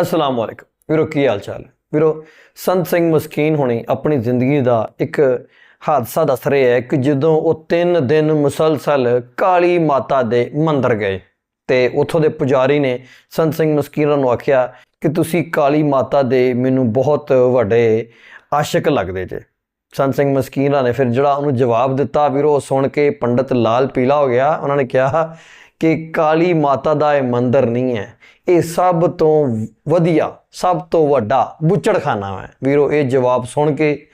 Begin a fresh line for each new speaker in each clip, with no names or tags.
ਅਸਲਾਮ ਵਾਲੇਕਮ ਵੀਰੋ, ਕੀ ਹਾਲ ਚਾਲ? ਹੈ ਵੀਰੋ, ਸੰਤ ਸਿੰਘ ਮਸਕੀਨ ਹੁਣੀ ਆਪਣੀ ਜ਼ਿੰਦਗੀ ਦਾ ਇੱਕ ਹਾਦਸਾ ਦੱਸ ਰਹੇ ਹੈ ਕਿ ਜਦੋਂ ਉਹ 3 ਦਿਨ ਮੁਸਲਸਲ ਕਾਲੀ ਮਾਤਾ ਦੇ ਮੰਦਰ ਗਏ ਤੇ ਉੱਥੋਂ ਦੇ ਪੁਜਾਰੀ ਨੇ ਸੰਤ ਸਿੰਘ ਮਸਕੀਨ ਨੂੰ ਆਖਿਆ ਕਿ ਤੁਸੀਂ ਕਾਲੀ ਮਾਤਾ ਦੇ ਮੈਨੂੰ ਬਹੁਤ ਵੱਡੇ ਆਸ਼ਿਕ ਲੱਗਦੇ ਜੇ। ਸੰਤ ਸਿੰਘ ਮਸਕੀਨ ਨੇ ਫਿਰ ਜਿਹੜਾ ਉਹਨੂੰ ਜਵਾਬ ਦਿੱਤਾ, ਵੀਰੋ, ਉਹ ਸੁਣ ਕੇ ਪੰਡਤ ਲਾਲ ਪੀਲਾ ਹੋ ਗਿਆ। ਉਹਨਾਂ ਨੇ ਕਿਹਾ ਕਿ ਕਾਲੀ ਮਾਤਾ ਦਾ ਇਹ ਮੰਦਰ ਨਹੀਂ ਹੈ। ਇਹ ਸਭ ਤੋਂ ਵਧੀਆ, ਸਭ ਤੋਂ ਵੱਡਾ ਬੁੱਚੜਖਾਨਾ ਹੈ। ਵੀਰੋ, ਇਹ ਜਵਾਬ ਸੁਣ ਕੇ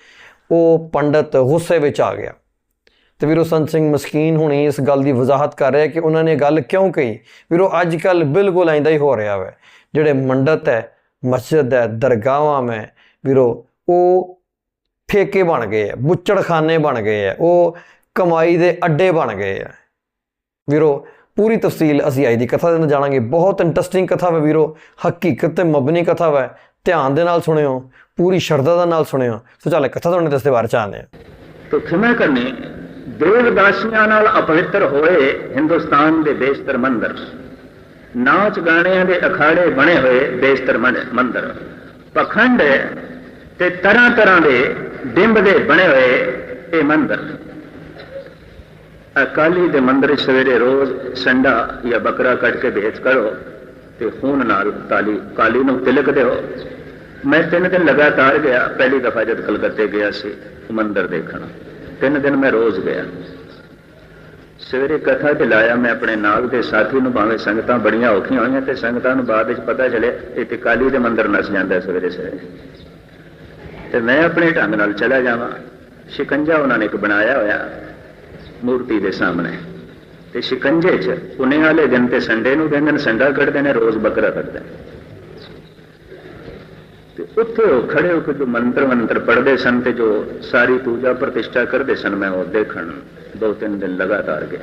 ਉਹ ਪੰਡਤ ਗੁੱਸੇ ਵਿੱਚ ਆ ਗਿਆ। ਤੇ ਵੀਰੋ, ਸੰਤ ਸਿੰਘ ਮਸਕੀਨ ਹੁਣੀ ਇਸ ਗੱਲ ਦੀ ਵਜ਼ਾਹਤ ਕਰ ਰਿਹਾ ਕਿ ਉਹਨਾਂ ਨੇ ਗੱਲ ਕਿਉਂ ਕਹੀ? ਵੀਰੋ ਅੱਜ ਕੱਲ ਬਿਲਕੁਲ ਐਂਦਾ ਹੀ ਹੋ ਰਿਹਾ ਹੈ ਜਿਹੜੇ ਮੰਡਤ ਹੈ, ਮਸਜਿਦ ਹੈ, ਦਰਗਾਹਾਂ ਮੈਂ ਵੀਰੋ, ਉਹ ਠੇਕੇ ਬਣ ਗਏ ਹੈ, ਬੁੱਚੜਖਾਨੇ ਬਣ ਗਏ ਹੈ, ਉਹ ਕਮਾਈ ਦੇ ਅੱਡੇ ਬਣ ਗਏ ਹੈ। ਵੀਰੋ ਪੂਰੀ ਤਫਸੀਲ ਅਸੀਂ ਅੱਜ ਦੀ ਕਥਾ ਦੇ ਨਾਲ ਜਾਣਾਂਗੇ। ਬਹੁਤ ਇੰਟਰਸਟਿੰਗ ਕਥਾ ਹੈ ਵੀਰੋ। ਹਕੀਕਤ ਤੇ ਮਬਨੀ ਕਥਾ ਹੈ ਧਿਆਨ ਦੇ ਨਾਲ ਸੁਣਿਓ। ਪੂਰੀ ਸ਼ਰਧਾ ਦੇ ਨਾਲ ਸੁਣਿਓ। ਸੋ ਚੱਲ ਕਥਾ ਤੁਹਾਨੂੰ ਦੱਸਦੇ ਬਾਰੇ ਚਾਹਨੇ ਆ
ਤੋ ਖਿਮਾ ਕਰਨੀ, ਦੇਵਦਾਸੀਆਂ ਨਾਲ ਅਪਵਿੱਤਰ ਹੋਏ ਹਿੰਦੁਸਤਾਨ ਦੇ ਬੇਸ਼ਤਰ ਮੰਦਰ। ਨਾਚ ਗਾਣਿਆਂ ਦੇ ਅਖਾੜੇ ਬਣੇ ਹੋਏ ਬੇਸ਼ਤਰ ਮੰਦਰ। ਪਖੰਡ ਤੇ ਤਰ੍ਹਾਂ ਤਰ੍ਹਾਂ ਦੇ ਡਿੰਬ ਦੇ ਬਣੇ ਹੋਏ ਇਹ ਮੰਦਰ। ਅਕਾਲੀ ਦੇ ਮੰਦਰ 'ਚ ਸਵੇਰੇ ਰੋਜ਼ ਸੰਡਾ ਜਾਂ ਬੱਕਰਾ ਕੱਟ ਕੇ ਵੇਚ ਕਰੋ ਤੇ ਖੂਨ ਨਾਲ ਤਾਲੀ ਕਾਲੀ ਨੂੰ ਤਿਲਕ ਦਿਓ ਮੈਂ ਤਿੰਨ ਦਿਨ ਲਗਾਤਾਰ ਗਿਆ ਪਹਿਲੀ ਦਫਾ ਜਦ ਕਲਕੱਤੇ ਗਿਆ ਸੀ ਮੰਦਰ ਦੇਖਣ ਤਿੰਨ ਦਿਨ ਮੈਂ ਰੋਜ਼ ਗਿਆ ਸਵੇਰੇ ਕਥਾ ਤੇ ਲਾਇਆ ਮੈਂ ਆਪਣੇ ਨਾਲ ਦੇ ਸਾਥੀ ਨੂੰ ਭਾਵੇਂ ਸੰਗਤਾਂ ਬੜੀਆਂ ਔਖੀਆਂ ਹੋਈਆਂ ਤੇ ਸੰਗਤਾਂ ਨੂੰ ਬਾਅਦ ਵਿੱਚ ਪਤਾ ਚੱਲਿਆ ਇਹ ਤੇ ਕਾਲੀ ਦੇ ਮੰਦਰ ਨਸ ਜਾਂਦਾ ਹੈ ਸਵੇਰੇ ਸਵੇਰੇ ਤੇ ਮੈਂ ਆਪਣੇ ਢੰਗ ਨਾਲ ਚਲਾ ਜਾਵਾਂ ਸ਼ਿਕੰਜਾ ਉਹਨਾਂ ਨੇ ਇੱਕ ਬਣਾਇਆ ਹੋਇਆ ਮੂਰਤੀ ਦੇ ਸਾਹਮਣੇ। ਤੇ ਸ਼ਿਕੰਜੇ 'ਚ ਪੁਨੇ ਵਾਲੇ ਦਿਨ ਤੇ ਸੰਡੇ ਨੂੰ ਕਹਿੰਦੇ ਨੇ, ਸੰਡਾ ਕੱਢਦੇ ਨੇ, ਰੋਜ਼ ਬੱਕਰਾ ਕੱਢਦੇ ਨੇ। ਤੇ ਉੱਥੇ ਉਹ ਖੜੇ ਹੋ ਕੇ ਜੋ ਮੰਤਰ ਮੰਤਰ ਪੜ੍ਹਦੇ ਸਨ ਤੇ ਜੋ ਸਾਰੀ ਪੂਜਾ ਪ੍ਰਤਿਸ਼ਠਾ ਕਰਦੇ ਸਨ, ਮੈਂ ਉਹ ਦੇਖਣ ਦੋ ਤਿੰਨ ਦਿਨ ਲਗਾਤਾਰ ਗਿਆ।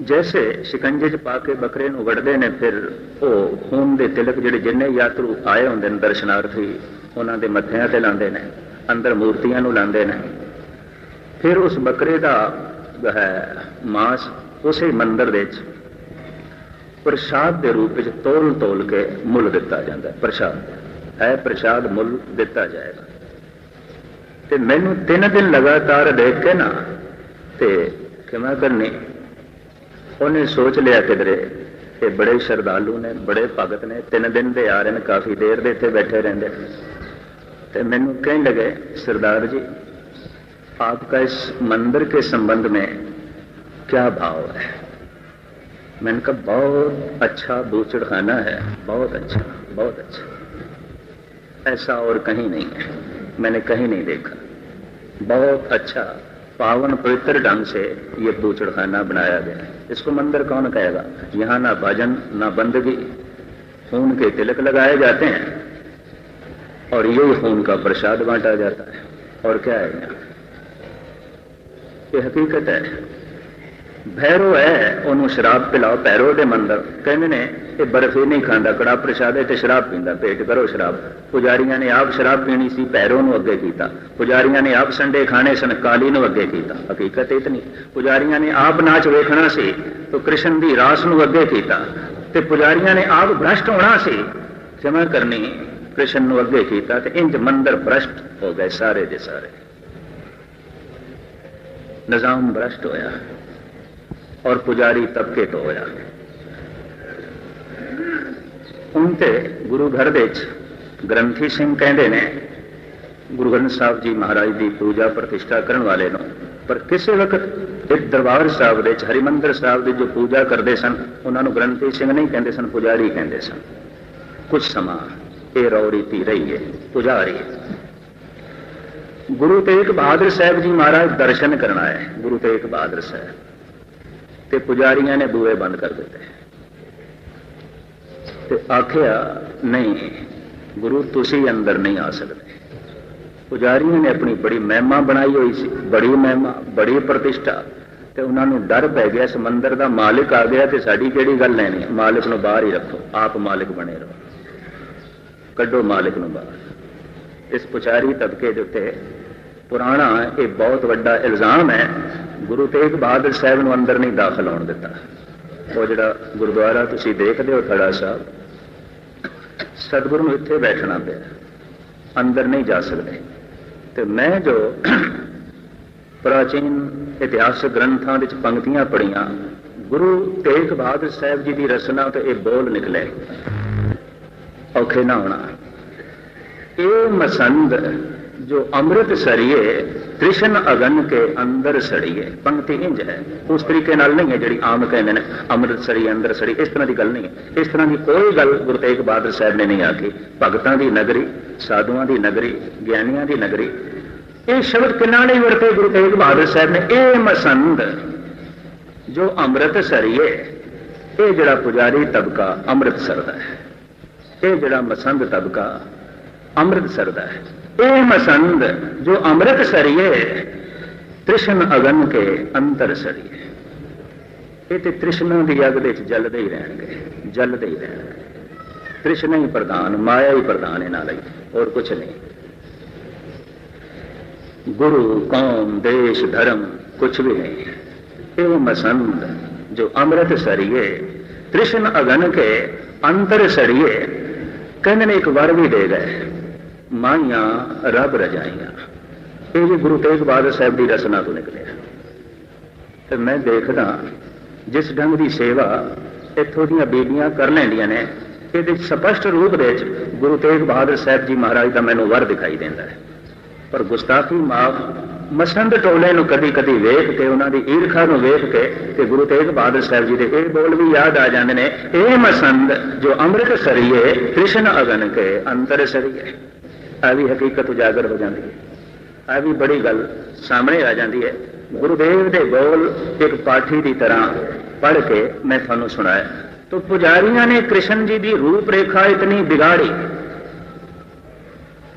ਜੈਸੇ ਸ਼ਿਕੰਜੇ 'ਚ ਪਾ ਕੇ ਬੱਕਰੇ ਨੂੰ ਵੜਦੇ ਨੇ, ਫਿਰ ਉਹ ਖੂਨ ਦੇ ਤਿਲਕ ਜਿਹੜੇ ਜਿੰਨੇ ਯਾਤਰੂ ਆਏ ਹੁੰਦੇ ਨੇ, ਦਰਸ਼ਨਾਰਥੀ ਉਹਨਾਂ ਦੇ ਮੱਥਿਆਂ ਤੇ ਲਾਉਂਦੇ ਨੇ, ਅੰਦਰ ਮੂਰਤੀਆਂ ਨੂੰ ਲਾਉਂਦੇ ਨੇ। ਫਿਰ ਉਸ ਬੱਕਰੇ ਦਾ ਹੈ ਮਾਸ ਉਸੇ ਮੰਦਰ ਵਿੱਚ ਪ੍ਰਸ਼ਾਦ ਦੇ ਰੂਪ ਵਿੱਚ ਤੋਲ ਤੋਲ ਕੇ ਮੁੱਲ ਦਿੱਤਾ ਜਾਂਦਾ ਹੈ, ਪ੍ਰਸ਼ਾਦ। ਹੈ ਪ੍ਰਸ਼ਾਦ ਮੁੱਲ ਦਿੱਤਾ ਜਾਏਗਾ। ਤੇ ਮੈਨੂੰ ਤਿੰਨ ਦਿਨ ਲਗਾਤਾਰ ਦੇਖ ਕੇ ਨਾ ਤੇ ਕਿਵੇਂ ਕਰਨੀ ਉਹਨੇ ਸੋਚ ਲਿਆ ਕਿਦਰੇ ਕਿ ਬੜੇ ਸ਼ਰਧਾਲੂ ਨੇ, ਬੜੇ ਭਗਤ ਨੇ, ਤਿੰਨ ਦਿਨ ਦੇ ਆ ਰਹੇ ਨੇ, ਕਾਫੀ ਦੇਰ ਦੇ ਇੱਥੇ ਬੈਠੇ ਰਹਿੰਦੇ। ਤੇ ਮੈਨੂੰ ਕਹਿਣ ਲੱਗੇ, ਸਰਦਾਰ ਜੀ आपका इस मंदिर के संबंध में क्या भाव है? मैंने कहा, बहुत अच्छा बूचड़ खाना है, बहुत अच्छा बहुत अच्छा। ऐसा और कहीं नहीं है, मैंने कहीं नहीं देखा। बहुत अच्छा पावन पवित्र ढंग से ये बूचड़ खाना बनाया गया है। इसको मंदिर कौन कहेगा? यहाँ ना भजन, ना बंदगी। खून के तिलक लगाए जाते हैं और यही खून का प्रसाद बांटा जाता है। और क्या है यहाँ? ये हकीकत है। भैरो है, ओनू शराब पिलाओ, भैरो के मंदिर। कहने ने यह बर्फ़ ही नहीं खाता कड़ा प्रसाद है तो शराब पीता पेट करो शराब। पुजारियाँ ने आप शराब पीनी सी, भैरो अगे किया पुजारियाँ ने आप संडे खाने सन, काली अगे किया हकीकत इतनी, पुजारियाँ ने आप नाच वेखना से तो कृष्ण की रास नु अगे किया ते पुजारियाँ ने आप भ्रष्ट होना से। क्षमा करनी, कृष्ण अगे किया ते इंज मंदिर भ्रष्ट हो गए सारे के सारे। ਨਿਜ਼ਾਮ ਭ੍ਰਸ਼ਟ ਹੋਇਆ ਔਰ ਪੁਜਾਰੀ ਤਬਕੇ ਤੋਂ ਹੋਇਆ। ਹੁਣ ਤੇ ਗੁਰੂ ਘਰ ਦੇ ਵਿੱਚ ਗ੍ਰੰਥੀ ਸਿੰਘ ਕਹਿੰਦੇ ਨੇ, ਗੁਰੂ ਗ੍ਰੰਥ ਸਾਹਿਬ ਜੀ ਮਹਾਰਾਜ ਦੀ ਪੂਜਾ ਪ੍ਰਤਿਸ਼ਠਾ ਕਰਨ ਵਾਲੇ ਨੂੰ, ਪਰ ਕਿਸੇ ਵਕਤ ਇੱਕ ਦਰਬਾਰ ਸਾਹਿਬ ਦੇ ਵਿੱਚ, ਹਰਿਮੰਦਰ ਸਾਹਿਬ ਦੀ ਜੋ ਪੂਜਾ ਕਰਦੇ ਸਨ, ਉਹਨਾਂ ਨੂੰ ਗ੍ਰੰਥੀ ਸਿੰਘ ਨਹੀਂ ਕਹਿੰਦੇ ਸਨ, ਪੁਜਾਰੀ ਕਹਿੰਦੇ ਸਨ। ਕੁਝ ਸਮਾਂ ਇਹ ਰੌ ਰੀਤੀ ਰਹੀ ਹੈ, ਪੁਜਾਰੀ ਗੁਰੂ ਤੇਗ ਬਹਾਦਰ ਸਾਹਿਬ ਜੀ ਮਹਾਰਾਜ ਦਰਸ਼ਨ ਕਰਨ ਆਏ ਗੁਰੂ ਤੇਗ ਬਹਾਦਰ ਸਾਹਿਬ। ਤੇ ਪੁਜਾਰੀਆਂ ਨੇ ਬੂਹੇ ਬੰਦ ਕਰ ਦਿੱਤੇ। ਤੇ ਆਖਿਆ, ਨਹੀਂ, ਗੁਰੂ ਤੁਸੀਂ ਅੰਦਰ ਨਹੀਂ ਆ ਸਕਦੇ। ਪੁਜਾਰੀਆਂ ਨੇ ਆਪਣੀ ਬੜੀ ਮਹਿਮਾ ਬਣਾਈ ਹੋਈ ਸੀ, ਬੜੀ ਮਹਿਮਾ, ਬੜੀ ਪ੍ਰਤਿਸ਼ਠਾ। ਤੇ ਉਹਨਾਂ ਨੂੰ ਡਰ ਪੈ ਗਿਆ, ਸਮੁੰਦਰ ਦਾ ਮਾਲਕ ਆ ਗਿਆ ਤੇ ਸਾਡੀ ਕਿਹੜੀ ਗੱਲ ਲੈਣੀ ਹੈ? ਮਾਲਕ ਨੂੰ ਬਾਹਰ ਹੀ ਰੱਖੋ, ਆਪ ਮਾਲਕ ਬਣੇ ਰਹੋ। ਕੱਢੋ ਮਾਲਕ ਨੂੰ ਬਾਹਰ। ਇਸ ਪੁਚਾਰੀ ਤਬਕੇ ਦੇ ਉੱਤੇ, ਪੁਰਾਣਾ ਇਹ ਬਹੁਤ ਵੱਡਾ ਇਲਜ਼ਾਮ ਹੈ, ਗੁਰੂ ਤੇਗ ਬਹਾਦਰ ਸਾਹਿਬ ਨੂੰ ਅੰਦਰ ਨਹੀਂ ਦਾਖਲ ਹੋਣ ਦਿੱਤਾ। ਉਹ ਜਿਹੜਾ ਗੁਰਦੁਆਰਾ ਤੁਸੀਂ ਦੇਖਦੇ ਹੋ ਖੜਾ ਸਾਹਿਬ, ਸਤਿਗੁਰੂ ਨੂੰ ਇੱਥੇ ਬੈਠਣਾ ਪਿਆ, ਅੰਦਰ ਨਹੀਂ ਜਾ ਸਕਦੇ। ਤੇ ਮੈਂ ਜੋ ਪ੍ਰਾਚੀਨ ਇਤਿਹਾਸਕ ਗ੍ਰੰਥਾਂ ਵਿੱਚ ਪੰਕਤੀਆਂ ਪੜੀਆਂ ਗੁਰੂ ਤੇਗ ਬਹਾਦਰ ਸਾਹਿਬ ਜੀ ਦੀ ਰਚਨਾ ਤੋਂ ਇਹ ਬੋਲ ਨਿਕਲੇ ਔਖੇ ਨਾ ਹੋਣਾ। ਇਹ ਮਸੰਦ ਜੋ ਅੰਮ੍ਰਿਤ ਸਰੀਏ, ਕ੍ਰਿਸ਼ਨ ਅਗਨ ਕੇ ਅੰਦਰ ਸੜੀਏ। ਪੰਕਤੀ ਇੰਜ ਹੈ। ਉਸ ਤਰੀਕੇ ਨਾਲ ਨਹੀਂ ਹੈ ਜਿਹੜੀ ਆਮ ਕਹਿੰਦੇ ਨੇ, ਅੰਮ੍ਰਿਤ ਸਰੀ ਅੰਦਰ ਸੜੀ ਇਸ ਤਰ੍ਹਾਂ ਦੀ ਗੱਲ ਨਹੀਂ ਹੈ। ਇਸ ਤਰ੍ਹਾਂ ਦੀ ਕੋਈ ਗੱਲ ਗੁਰੂ ਤੇਗ ਬਹਾਦਰ ਸਾਹਿਬ ਨੇ ਨਹੀਂ ਆਖੀ ਭਗਤਾਂ ਦੀ ਨਗਰੀ, ਸਾਧੂਆਂ ਦੀ ਨਗਰੀ, ਗਿਆਨੀਆਂ ਦੀ ਨਗਰੀ। ਇਹ ਸ਼ਬਦ ਕਿੰਨਾ ਨਹੀਂ ਵਰਤੇ ਗੁਰੂ ਤੇਗ ਬਹਾਦਰ ਸਾਹਿਬ ਨੇ? ਇਹ ਮਸੰਦ ਜੋ ਅੰਮ੍ਰਿਤ ਸਰੀਏ, ਇਹ ਜਿਹੜਾ ਪੁਜਾਰੀ ਤਬਕਾ ਅੰਮ੍ਰਿਤਸਰ ਦਾ ਹੈ। ਇਹ ਜਿਹੜਾ ਮਸੰਦ ਤਬਕਾ ਅੰਮ੍ਰਿਤਸਰ ਦਾ ਹੈ। ਇਹ ਮਸੰਦ ਜੋ ਅੰਮ੍ਰਿਤ ਸਰੀਏ, ਤ੍ਰਿਸ਼ਨ ਅਗਨ ਕੇ ਅੰਤਰ ਸਰੀਏ। ਇਹ ਤੇ ਤ੍ਰਿਸ਼ਨਾ ਦੀ ਅੱਗ ਦੇ ਵਿੱਚ ਜਲਦੇ ਹੀ ਰਹਿਣਗੇ, ਜਲਦੇ ਹੀ ਰਹਿਣਗੇ। ਤ੍ਰਿਸ਼ਨਾ ਹੀ ਪ੍ਰਧਾਨ, ਮਾਇਆ ਹੀ ਪ੍ਰਧਾਨ ਇਹਨਾਂ ਲਈ, ਹੋਰ ਕੁਝ ਨਹੀਂ। ਗੁਰੂ, ਕੌਮ, ਦੇਸ਼, ਧਰਮ ਕੁਝ ਵੀ ਨਹੀਂ ਇਹ ਮਸੰਦ ਜੋ ਅੰਮ੍ਰਿਤ ਸਰੀਏ, ਤ੍ਰਿਸ਼ਨ ਅਗਨ ਕੇ ਅੰਤਰ ਸਰੀਏ, ਕਹਿੰਦੇ ਨੇ ਇੱਕ ਵਰ ਵੀ ਦੇ ਗਏ। ਮਾਈਆਂ ਰੱਬ ਰਜਾਈਆਂ। ਇਹ ਵੀ ਗੁਰੂ ਤੇਗ ਬਹਾਦਰ ਸਾਹਿਬ ਦੀ ਰਚਨਾ ਤੋਂ ਨਿਕਲਿਆ ਤੇ ਮੈਂ ਦੇਖਦਾ ਜਿਸ ਢੰਗ ਦੀ ਸੇਵਾ ਇੱਥੋਂ ਦੀਆਂ ਬੀਬੀਆਂ ਕਰ ਲੈਂਦੀਆਂ ਨੇ, ਇਹਦੇ ਸਪਸ਼ਟ ਰੂਪ ਦੇ ਵਿੱਚ ਗੁਰੂ ਤੇਗ ਬਹਾਦਰ ਸਾਹਿਬ ਜੀ ਮਹਾਰਾਜ ਦਾ ਮੈਨੂੰ ਵਰ ਦਿਖਾਈ ਦਿੰਦਾ ਹੈ। ਪਰ ਗੁਸਤਾਖੀ ਮਾਫ ਮਸੰਦ ਟੋਲੇ ਨੂੰ ਕਦੀ ਕਦੀ ਵੇਖ ਕੇ, ਉਹਨਾਂ ਦੀ ਈਰਖਾ ਨੂੰ ਵੇਖ ਕੇ ਤੇ ਗੁਰੂ ਤੇਗ ਬਹਾਦਰ ਸਾਹਿਬ ਜੀ ਦੇ ਇਹ ਬੋਲ ਵੀ ਯਾਦ ਆ ਜਾਂਦੇ ਨੇ, ਇਹ ਮਸੰਦ ਜੋ ਅੰਮ੍ਰਿਤ ਸਰੀਏ, ਕ੍ਰਿਸ਼ਨ ਅਗਨ ਕੇ ਅੰਤਰ ਸਰੀਏ। ਆ ਵੀ ਹਕੀਕਤ ਉਜਾਗਰ ਹੋ ਜਾਂਦੀ ਹੈ। ਆ ਵੀ ਬੜੀ ਗੱਲ ਸਾਹਮਣੇ ਆ ਜਾਂਦੀ ਹੈ। ਗੁਰੂਦੇਵ ਦੇ ਬੋਲ ਇੱਕ ਪਾਠੀ ਦੀ ਤਰ੍ਹਾਂ ਪੜ੍ਹ ਕੇ ਮੈਂ ਤੁਹਾਨੂੰ ਸੁਣਾਇਆ। ਤੋ ਪੁਜਾਰੀਆਂ ਨੇ ਕ੍ਰਿਸ਼ਨ ਜੀ ਦੀ ਰੂਪ ਰੇਖਾ ਇਤਨੀ ਵਿਗਾੜੀ।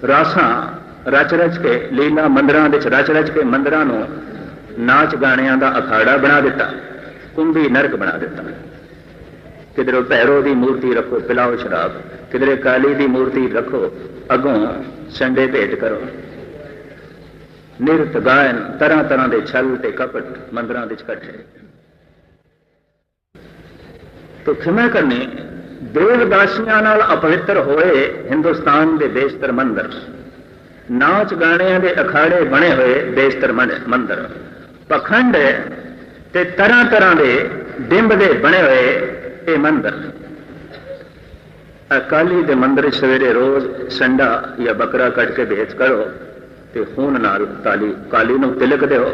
ਰਾਸਾਂ ਰਚ ਰਚ ਕੇ, ਲੀਲਾ ਮੰਦਰਾਂ ਵਿੱਚ ਰਚ ਰਚ ਕੇ ਮੰਦਰਾਂ ਨੂੰ ਨਾਚ ਗਾਣਿਆਂ ਦਾ ਅਖਾੜਾ ਬਣਾ ਦਿੱਤਾ। ਕੁੰਭੀ ਨਰਕ ਬਣਾ ਦਿੱਤਾ। ਕਿਧਰੇ ਭੈਰੋ ਦੀ ਮੂਰਤੀ ਰੱਖੋ, ਪਿਲਾਓ ਸ਼ਰਾਬ। ਕਿਧਰੇ ਕਾਲੀ ਦੀ ਮੂਰਤੀ ਰੱਖੋ, ਅਗੋਂ ਸੰਡੇ ਭੇਟ ਕਰੋ। ਨਿਰਤ ਗਾਇਨ ਤਰ੍ਹਾਂ ਤਰ੍ਹਾਂ ਦੇ ਛਲ ਤੇ ਕਪਟ ਮੰਦਰਾਂ ਵਿੱਚ ਇਕੱਠੇ। ਤੋ ਖਿਮਾ ਕਰਨੀ, ਦੇਵਦਾਸੀਆਂ ਨਾਲ ਅਪਵਿੱਤਰ ਹੋਏ ਹਿੰਦੁਸਤਾਨ ਦੇ ਬੇਸ਼ਤਰ ਮੰਦਰ। ਨਾਚ ਗਾਣਿਆਂ ਦੇ ਅਖਾੜੇ ਬਣੇ ਹੋਏ ਬੇਸ਼ਤਰ ਮੰਦਰ। ਪਖੰਡ ਤੇ ਤਰ੍ਹਾਂ ਤਰ੍ਹਾਂ ਦੇ ਡਿੰਬ ਦੇ ਬਣੇ ਹੋਏ ਇਹ ਮੰਦਰ ਅਕਾਲੀ ਦੇ ਮੰਦਰ 'ਚ ਸਵੇਰੇ ਰੋਜ਼ ਸੰਡਾ ਜਾਂ ਬੱਕਰਾ ਕੱਟ ਕੇ ਵੇਚ ਕਰੋ ਤੇ ਖੂਨ ਨਾਲ ਕਾਲੀ ਕਾਲੀ ਨੂੰ ਤਿਲਕ ਦਿਓ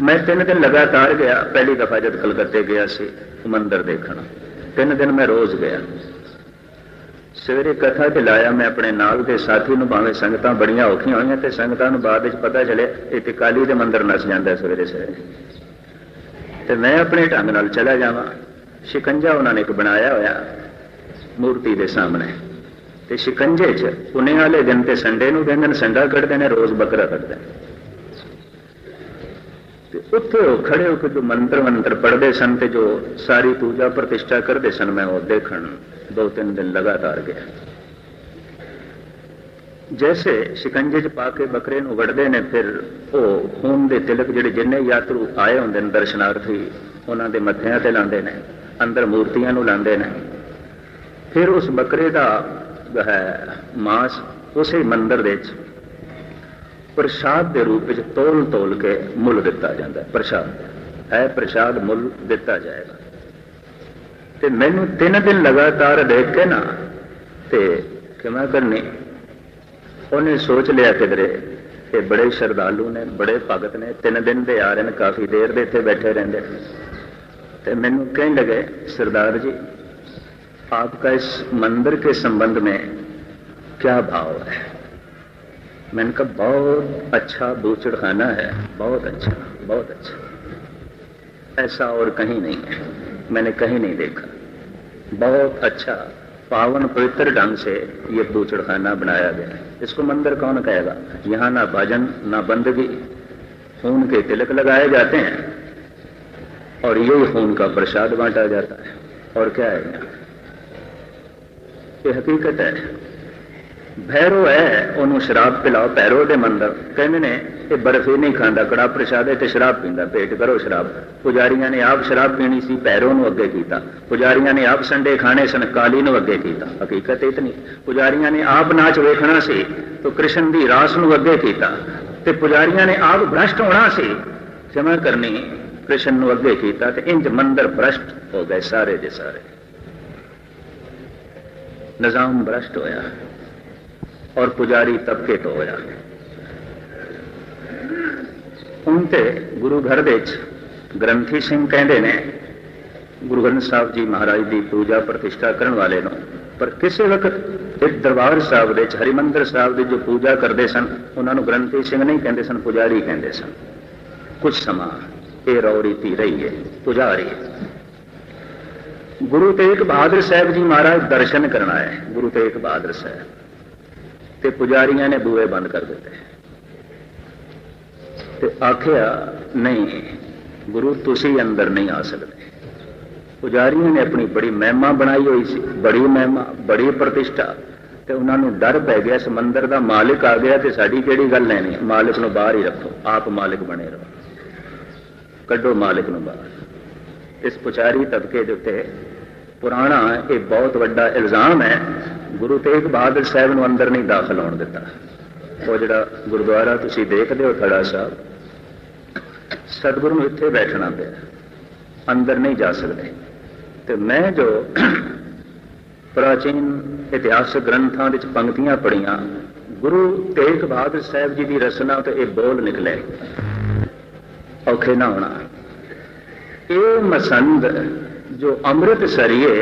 ਮੈਂ ਤਿੰਨ ਦਿਨ ਲਗਾਤਾਰ ਗਿਆ ਪਹਿਲੀ ਦਫਾ ਜਦ ਕਲਕੱਤੇ ਗਿਆ ਸੀ ਮੰਦਰ ਦੇਖਣ ਤਿੰਨ ਦਿਨ ਮੈਂ ਰੋਜ਼ ਗਿਆ ਸਵੇਰੇ ਕਥਾ ਤੇ ਲਾਇਆ ਮੈਂ ਆਪਣੇ ਨਾਲ ਦੇ ਸਾਥੀ ਨੂੰ ਭਾਵੇਂ ਸੰਗਤਾਂ ਬੜੀਆਂ ਔਖੀਆਂ ਹੋਈਆਂ ਤੇ ਸੰਗਤਾਂ ਨੂੰ ਬਾਅਦ ਵਿੱਚ ਪਤਾ ਚੱਲਿਆ ਇਹ ਤੇ ਕਾਲੀ ਦੇ ਮੰਦਰ ਨਸ ਜਾਂਦਾ ਸਵੇਰੇ ਸਵੇਰੇ ਤੇ ਮੈਂ ਆਪਣੇ ਢੰਗ ਨਾਲ ਚਲਾ ਜਾਵਾਂ ਸ਼ਿਕੰਜਾ ਉਹਨਾਂ ਨੇ ਇੱਕ ਬਣਾਇਆ ਹੋਇਆ ਮੂਰਤੀ ਦੇ ਸਾਹਮਣੇ। ਤੇ ਸ਼ਿਕੰਜੇ 'ਚ ਪੁਨੇ ਵਾਲੇ ਦਿਨ ਤੇ ਸੰਡੇ ਨੂੰ ਕਹਿੰਦੇ ਨੇ, ਸੰਡਾ ਕੱਢਦੇ ਨੇ, ਰੋਜ਼ ਬੱਕਰਾ ਕੱਢਦੇ ਨੇ। ਤੇ ਉੱਥੇ ਉਹ ਖੜੇ ਹੋ ਕੇ ਜੋ ਮੰਤਰ ਮੰਤਰ ਪੜ੍ਹਦੇ ਸਨ ਤੇ ਜੋ ਸਾਰੀ ਪੂਜਾ ਪ੍ਰਤਿਸ਼ਠਾ ਕਰਦੇ ਸਨ, ਮੈਂ ਉਹ ਦੇਖਣ ਦੋ ਤਿੰਨ ਦਿਨ ਲਗਾਤਾਰ ਗਿਆ। ਜੈਸੇ ਸ਼ਿਕੰਜੇ 'ਚ ਪਾ ਕੇ ਬੱਕਰੇ ਨੂੰ ਵੜਦੇ ਨੇ, ਫਿਰ ਉਹ ਖੂਨ ਦੇ ਤਿਲਕ ਜਿਹੜੇ ਜਿੰਨੇ ਯਾਤਰੂ ਆਏ ਹੁੰਦੇ ਨੇ, ਦਰਸ਼ਨਾਰਥੀ ਉਹਨਾਂ ਦੇ ਮੱਥਿਆਂ ਤੇ ਲਾਉਂਦੇ ਨੇ। ਅੰਦਰ ਮੂਰਤੀਆਂ ਨੂੰ ਲਾਉਂਦੇ ਨੇ। ਫਿਰ ਉਸ ਬੱਕਰੇ ਦਾ ਹੈ ਮਾਸ ਉਸੇ ਮੰਦਰ ਦੇ ਵਿੱਚ ਪ੍ਰਸ਼ਾਦ ਦੇ ਰੂਪ ਵਿੱਚ ਤੋਲ ਤੋਲ ਕੇ ਮੁੱਲ ਦਿੱਤਾ ਜਾਂਦਾ ਹੈ। ਪ੍ਰਸ਼ਾਦ। ਹੈ ਪ੍ਰਸ਼ਾਦ ਮੁੱਲ ਦਿੱਤਾ ਜਾਏਗਾ। ਤੇ ਮੈਨੂੰ ਤਿੰਨ ਦਿਨ ਲਗਾਤਾਰ ਦੇਖ ਕੇ ਨਾ ਤੇ ਕਿਵੇਂ ਕਰਨੀ? ਉਹਨੇ ਸੋਚ ਲਿਆ ਕਿਧਰੇ ਕਿ ਬੜੇ ਸ਼ਰਧਾਲੂ ਨੇ, ਬੜੇ ਭਗਤ ਨੇ, ਤਿੰਨ ਦਿਨ ਦੇ ਆ ਰਹੇ ਨੇ, ਕਾਫੀ ਦੇਰ ਦੇ ਇੱਥੇ ਬੈਠੇ ਰਹਿੰਦੇ। ਤੇ ਮੈਨੂੰ ਕਹਿਣ ਲਗੇ ਸਰਦਾਰ ਜੀ आपका इस मंदिर के संबंध में क्या भाव है मैंने कहा बहुत अच्छा बूचड़खाना है बहुत अच्छा बहुत अच्छा ऐसा और कहीं नहीं है मैंने कहीं नहीं देखा बहुत अच्छा पावन पवित्र ढंग से ये बूचड़खाना बनाया गया है इसको मंदिर कौन कहेगा यहाँ ना भजन ना बंदगी खून के तिलक लगाए जाते हैं और यही खून का प्रसाद बांटा जाता है। और क्या है? ये हकीकत है। भैरो है उन्होंने शराब पिलाओ भैरो के मंदिर। कहने ने बर्फ़ ही नहीं खाता कड़ा प्रसाद है तो शराब पीता पेट करो शराब। पुजारिया ने आप शराब पीनी सी भैरो अगे किया पुजारिया ने आप संडे खाने सन, काली अगे किया हकीकत इतनी, पुजारिया ने आप नाच वेखना से तो कृष्ण की रास नु अगे कीता। ने आप भ्रष्ट होना से। क्षमा करनी ਕ੍ਰਿਸ਼ਨ ਨੂੰ ਅੱਗੇ ਕੀਤਾ ਤੇ ਇੰਜ ਮੰਦਰ ਭ੍ਰਸ਼ਟ ਹੋ ਗਏ ਸਾਰੇ ਦੇ ਸਾਰੇ। ਨਿਜ਼ਾਮ ਭ੍ਰਸ਼ਟ ਹੋਇਆ ਔਰ ਪੁਜਾਰੀ ਤਬਕੇ ਤੋਂ ਹੋਇਆ। ਹੁਣ ਤੇ ਗੁਰੂ ਘਰ ਵਿੱਚ ਗ੍ਰੰਥੀ ਸਿੰਘ ਕਹਿੰਦੇ ਨੇ, ਗੁਰੂ ਗ੍ਰੰਥ ਸਾਹਿਬ ਜੀ ਮਹਾਰਾਜ ਦੀ ਪੂਜਾ ਪ੍ਰਤਿਸ਼ਠਾ ਕਰਨ ਵਾਲੇ ਨੂੰ, ਪਰ ਕਿਸੇ ਵਕਤ ਇੱਕ ਦਰਬਾਰ ਸਾਹਿਬ ਦੇ ਹਰਿਮੰਦਰ ਸਾਹਿਬ ਦੀ ਜੋ ਪੂਜਾ ਕਰਦੇ ਸਨ, ਉਹਨਾਂ ਨੂੰ ਗ੍ਰੰਥੀ ਸਿੰਘ ਨਹੀਂ ਕਹਿੰਦੇ ਸਨ, ਪੁਜਾਰੀ ਕਹਿੰਦੇ ਸਨ। ਕੁਝ ਸਮਾਂ ਇਹ ਰੌ ਰੀਤੀ ਰਹੀ ਹੈ। ਪੁਜਾਰੀ ਗੁਰੂ ਤੇਗ ਬਹਾਦਰ ਸਾਹਿਬ ਜੀ ਮਹਾਰਾਜ ਦਰਸ਼ਨ ਕਰਨ ਆਏ ਗੁਰੂ ਤੇਗ ਬਹਾਦਰ ਸਾਹਿਬ। ਤੇ ਪੁਜਾਰੀਆਂ ਨੇ ਬੂਹੇ ਬੰਦ ਕਰ ਦਿੱਤੇ। ਤੇ ਆਖਿਆ, ਨਹੀਂ, ਗੁਰੂ ਤੁਸੀਂ ਅੰਦਰ ਨਹੀਂ ਆ ਸਕਦੇ। ਪੁਜਾਰੀਆਂ ਨੇ ਆਪਣੀ ਬੜੀ ਮਹਿਮਾ ਬਣਾਈ ਹੋਈ ਸੀ, ਬੜੀ ਮਹਿਮਾ, ਬੜੀ ਪ੍ਰਤਿਸ਼ਠਾ। ਤੇ ਉਹਨਾਂ ਨੂੰ ਡਰ ਪੈ ਗਿਆ, ਸਮੁੰਦਰ ਦਾ ਮਾਲਕ ਆ ਗਿਆ ਤੇ ਸਾਡੀ ਕਿਹੜੀ ਗੱਲ ਲੈਣੀ ਹੈ? ਮਾਲਕ ਨੂੰ ਬਾਹਰ ਹੀ ਰੱਖੋ, ਆਪ ਮਾਲਕ ਬਣੇ ਰਹੋ। ਕੱਢੋ ਮਾਲਕ ਨੂੰ ਬਾਹਰ। ਇਸ ਪੁਚਾਰੀ ਤਬਕੇ ਦੇ ਉੱਤੇ ਪੁਰਾਣਾ ਇਹ ਬਹੁਤ ਵੱਡਾ ਇਲਜ਼ਾਮ ਹੈ, ਗੁਰੂ ਤੇਗ ਬਹਾਦਰ ਸਾਹਿਬ ਨੂੰ ਅੰਦਰ ਨਹੀਂ ਦਾਖਲ ਹੋਣ ਦਿੱਤਾ। ਉਹ ਜਿਹੜਾ ਗੁਰਦੁਆਰਾ ਤੁਸੀਂ ਦੇਖਦੇ ਹੋ ਥੜਾ ਸਾਹਿਬ, ਸਤਿਗੁਰੂ ਨੂੰ ਇੱਥੇ ਬੈਠਣਾ ਪਿਆ। ਅੰਦਰ ਨਹੀਂ ਜਾ ਸਕਦੇ। ਤੇ ਮੈਂ ਜੋ ਪ੍ਰਾਚੀਨ ਇਤਿਹਾਸਕ ਗ੍ਰੰਥਾਂ ਵਿੱਚ ਪੰਕਤੀਆਂ ਪੜੀਆਂ ਗੁਰੂ ਤੇਗ ਬਹਾਦਰ ਸਾਹਿਬ ਜੀ ਦੀ ਰਚਨਾ ਤੋਂ ਇਹ ਬੋਲ ਨਿਕਲੇ ਔਖੇ ਨਾ ਹੋਣਾ ਇਹ ਮਸੰਦ ਜੋ ਅੰਮ੍ਰਿਤ ਸਰੀਏ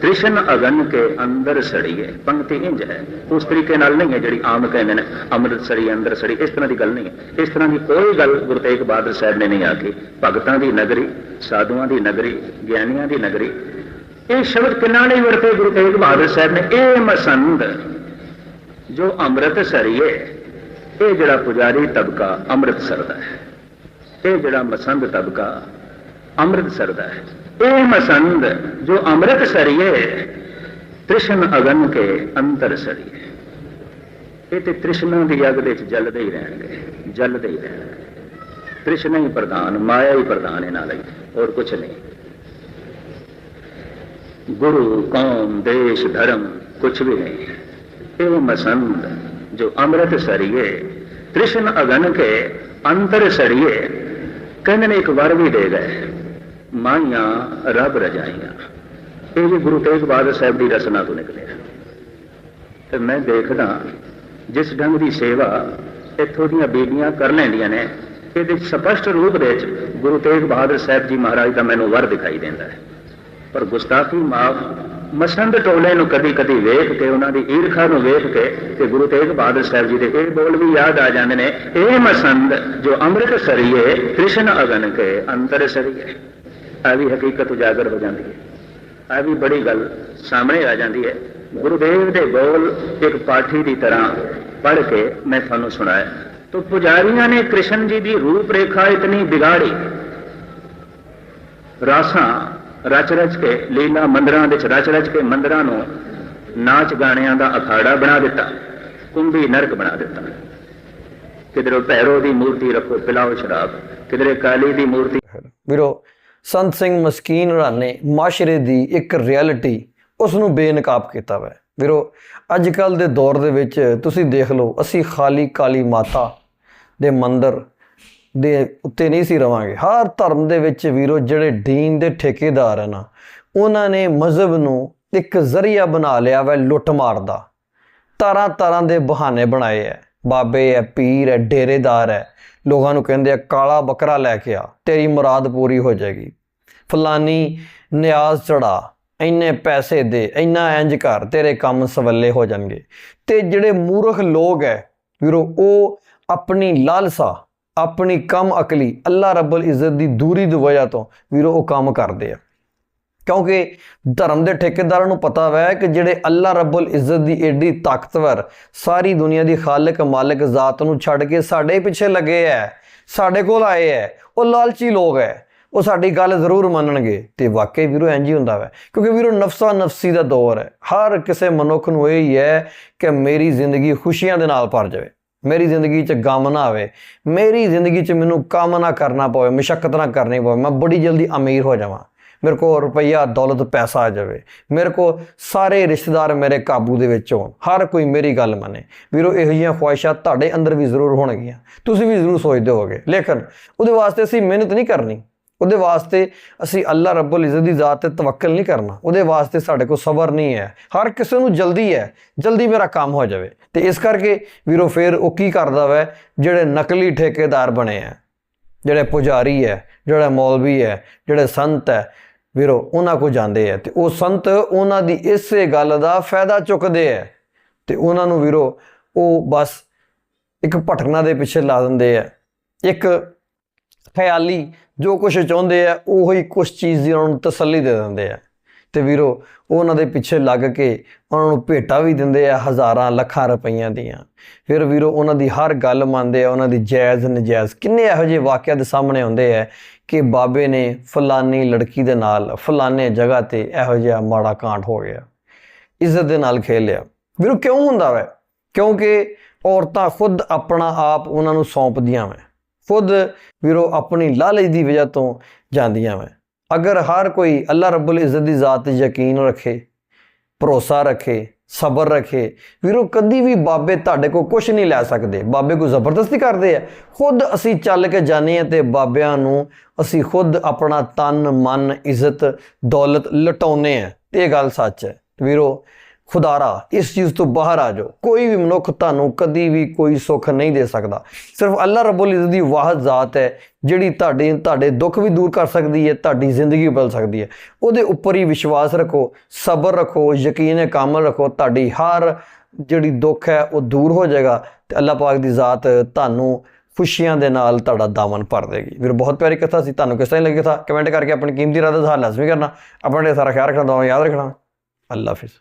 ਕ੍ਰਿਸ਼ਨ ਅਗਨ ਕੇ ਅੰਦਰ ਸੜੀਏ ਪੰਕਤੀ ਇੰਜ ਹੈ ਉਸ ਤਰੀਕੇ ਨਾਲ ਨਹੀਂ ਹੈ ਜਿਹੜੀ ਆਮ ਕਹਿੰਦੇ ਨੇ ਅੰਮ੍ਰਿਤ ਸਰੀ ਅੰਦਰ ਸੜੀ ਇਸ ਤਰ੍ਹਾਂ ਦੀ ਗੱਲ ਨਹੀਂ ਹੈ ਇਸ ਤਰ੍ਹਾਂ ਦੀ ਕੋਈ ਗੱਲ ਗੁਰੂ ਤੇਗ ਬਹਾਦਰ ਸਾਹਿਬ ਨੇ ਨਹੀਂ ਆਖੀ ਭਗਤਾਂ ਦੀ ਨਗਰੀ ਸਾਧੂਆਂ ਦੀ ਨਗਰੀ ਗਿਆਨੀਆਂ ਦੀ ਨਗਰੀ ਇਹ ਸ਼ਬਦ ਕਿੰਨਾ ਨਹੀਂ ਵਰਤੇ ਗੁਰੂ ਤੇਗ ਬਹਾਦਰ ਸਾਹਿਬ ਨੇ ਇਹ ਮਸੰਦ ਜੋ ਅੰਮ੍ਰਿਤ ਸਰੀਏ ਇਹ ਜਿਹੜਾ ਪੁਜਾਰੀ ਤਬਕਾ ਅੰਮ੍ਰਿਤਸਰ ਦਾ ਹੈ ਇਹ ਜਿਹੜਾ ਮਸੰਦ ਤਬਕਾ ਅੰਮ੍ਰਿਤਸਰ ਦਾ ਹੈ। ਇਹ ਮਸੰਦ ਜੋ ਅੰਮ੍ਰਿਤ ਸਰੀਏ ਤ੍ਰਿਸ਼ਨ ਅਗਨ ਕੇ ਅੰਤਰ ਸਰੀਏ ਇਹ ਤੇ ਤ੍ਰਿਸ਼ਨਾ ਦੀ ਅੱਗ ਦੇ ਵਿੱਚ ਜਲਦੇ ਹੀ ਰਹਿਣਗੇ, ਜਲਦੇ ਹੀ ਰਹਿਣਗੇ। ਤ੍ਰਿਸ਼ਨਾ ਹੀ ਪ੍ਰਧਾਨ, ਮਾਇਆ ਹੀ ਪ੍ਰਧਾਨ ਇਹਨਾਂ ਲਈ, ਹੋਰ ਕੁਝ ਨਹੀਂ। ਗੁਰੂ, ਕੌਮ, ਦੇਸ਼, ਧਰਮ ਕੁਝ ਵੀ ਨਹੀਂ ਇਹ ਮਸੰਦ ਜੋ ਅੰਮ੍ਰਿਤ ਸਰੀਏ ਤ੍ਰਿਸ਼ਨ ਅਗਨ ਕੇ ਅੰਤਰ ਸਰੀਏ ਕਹਿੰਦੇ ਨੇ ਇੱਕ ਵਰ ਵੀ ਦੇ ਗਏ। ਮਾਈਆਂ ਰੱਬ ਰਜਾਈਆਂ। ਇਹ ਵੀ ਗੁਰੂ ਤੇਗ ਬਹਾਦਰ ਸਾਹਿਬ ਦੀ ਰਚਨਾ ਤੋਂ ਨਿਕਲਿਆ ਤੇ ਮੈਂ ਦੇਖਦਾ ਜਿਸ ਢੰਗ ਦੀ ਸੇਵਾ ਇੱਥੋਂ ਦੀਆਂ ਬੀਬੀਆਂ ਕਰ ਲੈਂਦੀਆਂ ਨੇ, ਇਹਦੇ ਸਪਸ਼ਟ ਰੂਪ ਦੇ ਵਿੱਚ ਗੁਰੂ ਤੇਗ ਬਹਾਦਰ ਸਾਹਿਬ ਜੀ ਮਹਾਰਾਜ ਦਾ ਮੈਨੂੰ ਵਰ ਦਿਖਾਈ ਦਿੰਦਾ ਹੈ। ਪਰ ਗੁਸਤਾਖੀ ਮਾਫ ਮਸੰਦ ਟੋਲੇ ਨੂੰ ਕਦੀ ਕਦੀ ਵੇਖ ਕੇ, ਉਹਨਾਂ ਦੀ ਈਰਖਾ ਨੂੰ ਵੇਖ ਕੇ ਤੇ ਗੁਰੂ ਤੇਗ ਬਹਾਦਰ ਸਾਹਿਬ ਜੀ ਦੇ ਇਹ ਬੋਲ ਵੀ ਯਾਦ ਆ ਜਾਂਦੇ ਨੇ, ਇਹ ਮਸੰਦ ਜੋ ਅੰਮ੍ਰਿਤ ਸਰੀਏ, ਕ੍ਰਿਸ਼ਨ ਅਗਨ ਕੇ ਅੰਤਰ ਸਰੀਏ। ਆ ਵੀ ਹਕੀਕਤ ਉਜਾਗਰ ਹੋ ਜਾਂਦੀ ਹੈ। ਆ ਵੀ ਬੜੀ ਗੱਲ ਸਾਹਮਣੇ ਆ ਜਾਂਦੀ ਹੈ। ਗੁਰੂਦੇਵ ਦੇ ਬੋਲ ਇੱਕ ਪਾਠੀ ਦੀ ਤਰ੍ਹਾਂ ਪੜ੍ਹ ਕੇ ਮੈਂ ਤੁਹਾਨੂੰ ਸੁਣਾਇਆ। ਤੋ ਪੁਜਾਰੀਆਂ ਨੇ ਕ੍ਰਿਸ਼ਨ ਜੀ ਦੀ ਰੂਪ ਰੇਖਾ ਇਤਨੀ ਵਿਗਾੜੀ। ਰਾਸਾਂ ਰਚ ਰਚ ਕੇ ਲੀਲਾ ਮੰਦਰਾਂ ਵਿੱਚ ਰਚ ਰਚ ਕੇ ਮੰਦਰਾਂ ਨੂੰ ਨਾਚ ਗਾਣਿਆਂ ਦਾ ਅਖਾੜਾ ਬਣਾ ਦਿੱਤਾ, ਕੁੰਭੀ ਨਰਕ ਬਣਾ ਦਿੱਤਾ। ਕਿਧਰੋਂ ਭੈਰੋ ਦੀ ਮੂਰਤੀ ਰੱਖੋ, ਪਿਲਾਓ ਸ਼ਰਾਬ, ਕਿਧਰੇ ਕਾਲੀ ਦੀ ਮੂਰਤੀ।
ਵੀਰੋ, ਸੰਤ ਸਿੰਘ ਮਸਕੀਨ ਹੋਰਾਂ ਮਾਸ਼ਰੇ ਦੀ ਇੱਕ ਰਿਐਲਿਟੀ ਉਸ ਨੂੰ ਬੇਨਕਾਬ ਕੀਤਾ ਵਾ। ਵੀਰੋ ਅੱਜ ਕੱਲ ਦੇ ਦੌਰ ਦੇ ਵਿੱਚ ਤੁਸੀਂ ਦੇਖ ਲਓ, ਅਸੀਂ ਖਾਲੀ ਕਾਲੀ ਮਾਤਾ ਦੇ ਮੰਦਿਰ ਦੇ ਉੱਤੇ ਨਹੀਂ ਸੀ ਰਵਾਂਗੇ। ਹਰ ਧਰਮ ਦੇ ਵਿੱਚ ਵੀਰੋ, ਜਿਹੜੇ ਦੀਨ ਦੇ ਠੇਕੇਦਾਰ ਹਨ, ਉਹਨਾਂ ਨੇ ਮਜ਼ਹਬ ਨੂੰ ਇੱਕ ਜ਼ਰੀਆ ਬਣਾ ਲਿਆ ਵੈ ਲੁੱਟ ਮਾਰਦਾ ਤਰ੍ਹਾਂ ਤਰ੍ਹਾਂ ਦੇ ਬਹਾਨੇ ਬਣਾਏ ਐ। ਬਾਬੇ ਐ, ਪੀਰ ਐ, ਡੇਰੇਦਾਰ ਐ। ਲੋਕਾਂ ਨੂੰ ਕਹਿੰਦੇ ਆ, ਕਾਲਾ ਬੱਕਰਾ ਲੈ ਕੇ ਆ, ਤੇਰੀ ਮੁਰਾਦ ਪੂਰੀ ਹੋ ਜਾਏਗੀ। ਫਲਾਨੀ ਨਿਆਜ਼ ਚੜਾ, ਇੰਨੇ ਪੈਸੇ ਦੇ, ਇੰਨਾ ਇੰਜ ਕਰ, ਤੇਰੇ ਕੰਮ ਸਵੱਲੇ ਹੋ ਜਾਣਗੇ। ਤੇ ਜਿਹੜੇ ਮੂਰਖ ਲੋਕ ਐ, ਵੀਰੋ, ਉਹ ਆਪਣੀ ਲਾਲਸਾ ਆਪਣੀ ਕਮ ਅਕਲੀ, ਅੱਲਾ ਰੱਬੁਲ ਇੱਜ਼ਤ ਦੀ ਦੂਰੀ ਦੀ ਵਜ੍ਹਾ ਤੋਂ ਵੀਰੋ ਉਹ ਕੰਮ ਕਰਦੇ ਆ। ਕਿਉਂਕਿ ਧਰਮ ਦੇ ਠੇਕੇਦਾਰਾਂ ਨੂੰ ਪਤਾ ਵੈ ਕਿ ਜਿਹੜੇ ਅੱਲਾ ਰੱਬੁਲ ਇੱਜ਼ਤ ਦੀ ਏਡੀ ਤਾਕਤਵਰ ਸਾਰੀ ਦੁਨੀਆ ਦੀ ਖਾਲਕ ਮਾਲਕ ਜ਼ਾਤ ਨੂੰ ਛੱਡ ਕੇ ਸਾਡੇ ਪਿੱਛੇ ਲੱਗੇ ਐ, ਸਾਡੇ ਕੋਲ ਆਏ ਐ, ਉਹ ਲਾਲਚੀ ਲੋਕ ਐ, ਉਹ ਸਾਡੀ ਗੱਲ ਜ਼ਰੂਰ ਮੰਨਣਗੇ। ਤੇ ਵਾਕਈ ਵੀਰੋ ਇੰਜ ਹੀ ਹੁੰਦਾ ਵੈ, ਕਿਉਂਕਿ ਵੀਰੋ ਨਫਸਾ ਨਫਸੀ ਦਾ ਦੌਰ ਹੈ ਹਰ ਕਿਸੇ ਮਨੁੱਖ ਨੂੰ ਇਹ ਹੀ ਹੈ ਕਿ ਮੇਰੀ ਜ਼ਿੰਦਗੀ ਖੁਸ਼ੀਆਂ ਦੇ ਨਾਲ ਭਰ ਜਾਵੇ। ਮੇਰੀ ਜ਼ਿੰਦਗੀ 'ਚ ਗਮ ਨਾ ਆਵੇ। ਮੇਰੀ ਜ਼ਿੰਦਗੀ 'ਚ ਮੈਨੂੰ ਕੰਮ ਨਾ ਕਰਨਾ ਪਵੇ ਮੁਸ਼ਕਲ ਨਾ ਕਰਨੀ ਪਵੇ, ਮੈਂ ਬੜੀ ਜਲਦੀ ਅਮੀਰ ਹੋ ਜਾਵਾਂ। ਮੇਰੇ ਕੋਲ ਰੁਪਈਆ, ਦੌਲਤ, ਪੈਸਾ ਆ ਜਾਵੇ। ਮੇਰੇ ਕੋਲ ਸਾਰੇ ਰਿਸ਼ਤੇਦਾਰ ਮੇਰੇ ਕਾਬੂ ਦੇ ਵਿੱਚ ਹੋਣ। ਹਰ ਕੋਈ ਮੇਰੀ ਗੱਲ ਮੰਨੇ। ਵੀਰੋ, ਇਹੋ ਜਿਹੀਆਂ ਖੁਆਇਸ਼ਾਂ ਤੁਹਾਡੇ ਅੰਦਰ ਵੀ ਜ਼ਰੂਰ ਹੋਣਗੀਆਂ। ਤੁਸੀਂ ਵੀ ਜ਼ਰੂਰ ਸੋਚਦੇ ਹੋਗੇ ਲੇਕਿਨ ਉਹਦੇ ਵਾਸਤੇ ਅਸੀਂ ਮਿਹਨਤ ਨਹੀਂ ਕਰਨੀ। ਉਹਦੇ ਵਾਸਤੇ ਅਸੀਂ ਅੱਲਾ ਰੱਬੁਲ ਇੱਜ਼ਤ ਦੀ ਜ਼ਾਤ ਤੇ ਤਵੱਕਲ ਨਹੀਂ ਕਰਨਾ। ਉਹਦੇ ਵਾਸਤੇ ਸਾਡੇ ਕੋਲ ਸਬਰ ਨਹੀਂ ਹੈ। ਹਰ ਕਿਸੇ ਨੂੰ ਜਲਦੀ ਹੈ। ਜਲਦੀ ਮੇਰਾ ਕੰਮ ਹੋ ਜਾਵੇ। ਤੇ ਇਸ ਕਰਕੇ ਵੀਰੋ ਫਿਰ ਉਹ ਕੀ ਕਰਦਾ ਵੈ? ਜਿਹੜੇ ਨਕਲੀ ਠੇਕੇਦਾਰ ਬਣੇ ਆ, ਜਿਹੜੇ ਪੁਜਾਰੀ ਹੈ ਜਿਹੜਾ ਮੌਲਵੀ ਹੈ ਜਿਹੜੇ ਸੰਤ ਹੈ ਵੀਰੋ ਉਹਨਾਂ ਕੋ ਜਾਂਦੇ ਆ ਤੇ ਉਹ ਸੰਤ ਉਹਨਾਂ ਦੀ ਇਸੇ ਗੱਲ ਦਾ ਫਾਇਦਾ ਚੁੱਕਦੇ ਆ ਤੇ ਉਹਨਾਂ ਨੂੰ ਵੀਰੋ ਉਹ ਬਸ ਇੱਕ ਭਟਕਣਾ ਦੇ ਪਿੱਛੇ ਲਾ ਦਿੰਦੇ ਆ ਇੱਕ ਖਿਆਲੀ ਜੋ ਕੁਝ ਚਾਹੁੰਦੇ ਆ, ਉਹੀ ਕੁਝ ਚੀਜ਼ ਦੀ ਉਹਨਾਂ ਨੂੰ ਤਸੱਲੀ ਦੇ ਦਿੰਦੇ ਆ। ਤੇ ਵੀਰੋ, ਉਹ ਉਹਨਾਂ ਦੇ ਪਿੱਛੇ ਲੱਗ ਕੇ ਉਹਨਾਂ ਨੂੰ ਭੇਟਾ ਵੀ ਦਿੰਦੇ ਆ ਹਜ਼ਾਰਾਂ ਲੱਖਾਂ ਰੁਪਈਆਂ ਦੀਆਂ। ਫਿਰ ਵੀਰੋ, ਉਹਨਾਂ ਦੀ ਹਰ ਗੱਲ ਮੰਨਦੇ ਆ, ਉਹਨਾਂ ਦੀ ਜਾਇਜ਼ ਨਜਾਇਜ਼ ਕਿੰਨੇ ਇਹੋ ਜਿਹੇ ਵਾਕਿਆ ਦੇ ਸਾਹਮਣੇ ਆਉਂਦੇ ਆ ਕਿ ਬਾਬੇ ਨੇ ਫਲਾਨੀ ਲੜਕੀ ਦੇ ਨਾਲ ਫਲਾਨੇ ਜਗ੍ਹਾ ਤੇ ਇਹੋ ਜਿਹਾ ਮਾੜਾ ਕਾਂਡ ਹੋ ਗਿਆ। ਇੱਜ਼ਤ ਦੇ ਨਾਲ ਖੇਲਿਆ ਵੀਰੋ, ਕਿਉਂ ਹੁੰਦਾ ਵੈ? ਕਿਉਂਕਿ ਔਰਤਾਂ ਖੁਦ ਆਪਣਾ ਆਪ ਉਹਨਾਂ ਨੂੰ ਸੌਂਪਦੀਆਂ ਵੈ। ਖੁਦ ਵੀਰੋ, ਆਪਣੀ ਲਾਲਚ ਦੀ ਵਜ੍ਹਾ ਤੋਂ ਜਾਂਦੀਆਂ ਵੈ। ਅਗਰ ਹਰ ਕੋਈ ਅੱਲਾ ਰੱਬੁਲ ਇੱਜ਼ਤ ਦੀ ਜ਼ਾਤ ਤੇ ਯਕੀਨ ਰੱਖੇ, ਭਰੋਸਾ ਰੱਖੇ, ਸਬਰ ਰੱਖੇ, ਵੀਰੋ ਕਦੀ ਵੀ ਬਾਬੇ ਤੁਹਾਡੇ ਕੋਲ ਕੁਝ ਨਹੀਂ ਲੈ ਸਕਦੇ। ਬਾਬੇ ਕੋਈ ਜ਼ਬਰਦਸਤੀ ਕਰਦੇ ਆ। ਖੁਦ ਅਸੀਂ ਚੱਲ ਕੇ ਜਾਣੇ ਆ ਤੇ ਬਾਬਿਆਂ ਨੂੰ ਅਸੀਂ ਖੁਦ ਆਪਣਾ ਤਨ, ਮਨ, ਇੱਜ਼ਤ, ਦੌਲਤ ਲਟਾਉਨੇ ਆ ਤੇ ਇਹ ਗੱਲ ਸੱਚ ਹੈ। ਵੀਰੋ ਖੁਦਾਰਾ, ਇਸ ਚੀਜ਼ ਤੋਂ ਬਾਹਰ ਆ ਜਾਓ। ਕੋਈ ਵੀ ਮਨੁੱਖ ਤੁਹਾਨੂੰ ਕਦੀ ਵੀ ਕੋਈ ਸੁੱਖ ਨਹੀਂ ਦੇ ਸਕਦਾ। ਸਿਰਫ ਅੱਲਾ ਰੱਬੁਲ ਇੱਜ਼ਤ ਦੀ ਵਾਹਦ ਜ਼ਾਤ ਹੈ, ਜਿਹੜੀ ਤੁਹਾਡੇ ਤੁਹਾਡੇ ਦੁੱਖ ਵੀ ਦੂਰ ਕਰ ਸਕਦੀ ਹੈ, ਤੁਹਾਡੀ ਜ਼ਿੰਦਗੀ ਬਦਲ ਸਕਦੀ ਹੈ। ਉਹਦੇ ਉੱਪਰ ਹੀ ਵਿਸ਼ਵਾਸ ਰੱਖੋ, ਸਬਰ ਰੱਖੋ, ਯਕੀਨ ਕਾਮਲ ਰੱਖੋ, ਤੁਹਾਡੀ ਹਰ ਜਿਹੜੀ ਦੁੱਖ ਹੈ ਉਹ ਦੂਰ ਹੋ ਜਾਏਗਾ ਤੇ ਅੱਲਾ ਪਾਕ ਦੀ ਜ਼ਾਤ ਤੁਹਾਨੂੰ ਖੁਸ਼ੀਆਂ ਦੇ ਨਾਲ ਤੁਹਾਡਾ ਦਾਮਨ ਭਰ ਦੇਗੀ। ਵੀਰ, ਬਹੁਤ ਪਿਆਰੀ ਕਥਾ ਸੀ, ਤੁਹਾਨੂੰ ਕਿਸ ਤਰ੍ਹਾਂ ਦੀ ਲੱਗੀ ਕਥਾ? ਕਮੈਂਟ ਕਰਕੇ ਆਪਣੀ ਕੀਮਤੀ ਰਾਏ ਦਾ ਹਾਲ ਲਾਜ਼ਮੀ ਕਰਨਾ। ਆਪਣੇ ਸਾਰਾ ਖਿਆਲ ਰੱਖਣਾ ਦੁਆ ਯਾਦ ਰੱਖਣਾ। ਅੱਲਾ ਹਾਫਿਜ਼।